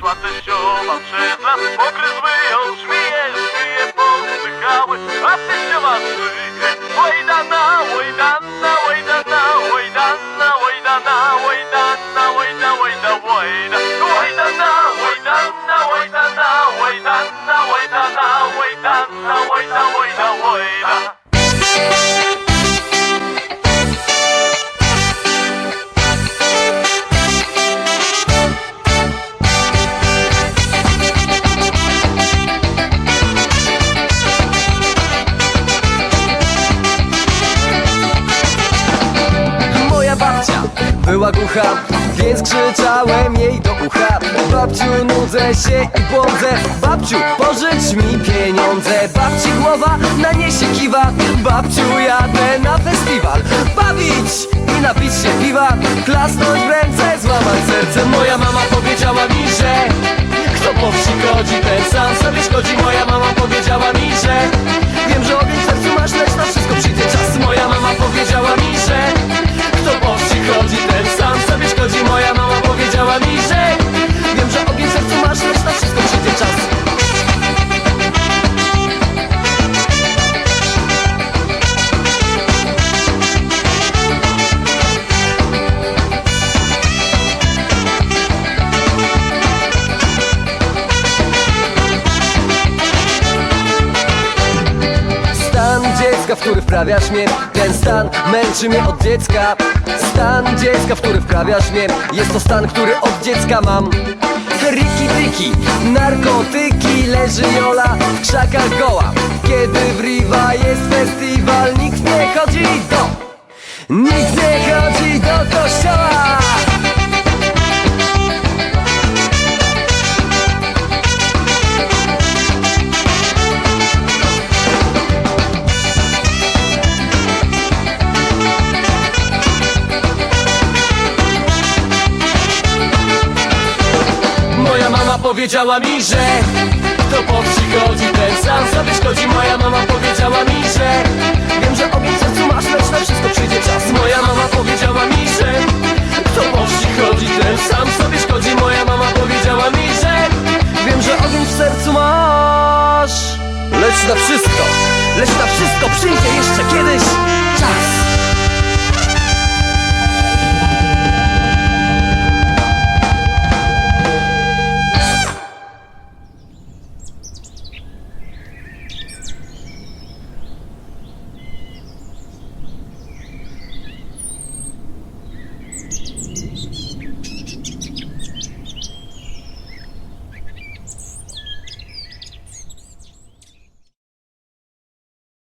Сва ты що молчит, нас покрызвый, он шміє, шміє, полный хавы, а ты ще вас była głucha, więc krzyczałem jej do ucha. Babciu, nudzę się i błądzę. Babciu, pożycz mi pieniądze. Babci głowa na nie się kiwa. Babciu, jadę na festiwal. Bawić i napić się piwa. Klasnąć w ręce, złamać serce. Moja mama powiedziała mi, że Kto po wsi chodzi, ten sam sobie dziecka, w który wprawiasz mnie. Ten stan męczy mnie od dziecka. Stan dziecka, w który wprawiasz mnie. Jest to stan, który od dziecka mam. Riki tyki, narkotyki Leży Jola w krzakach goła. Kiedy w Riva jest festiwal Nikt nie chodzi do Nikt nie chodzi mama powiedziała mi, że to po przychodzi, ten sam sobie szkodzi Moja mama powiedziała mi, że Wiem, że obie sercu masz, lecz na wszystko przyjdzie czas. Moja mama powiedziała mi, że to po przychodzi, ten sam sobie szkodzi Moja mama powiedziała mi, że Wiem, że ogień w sercu masz. Lecz na wszystko, lecz na wszystko przyjdzie jeszcze kiedyś czas.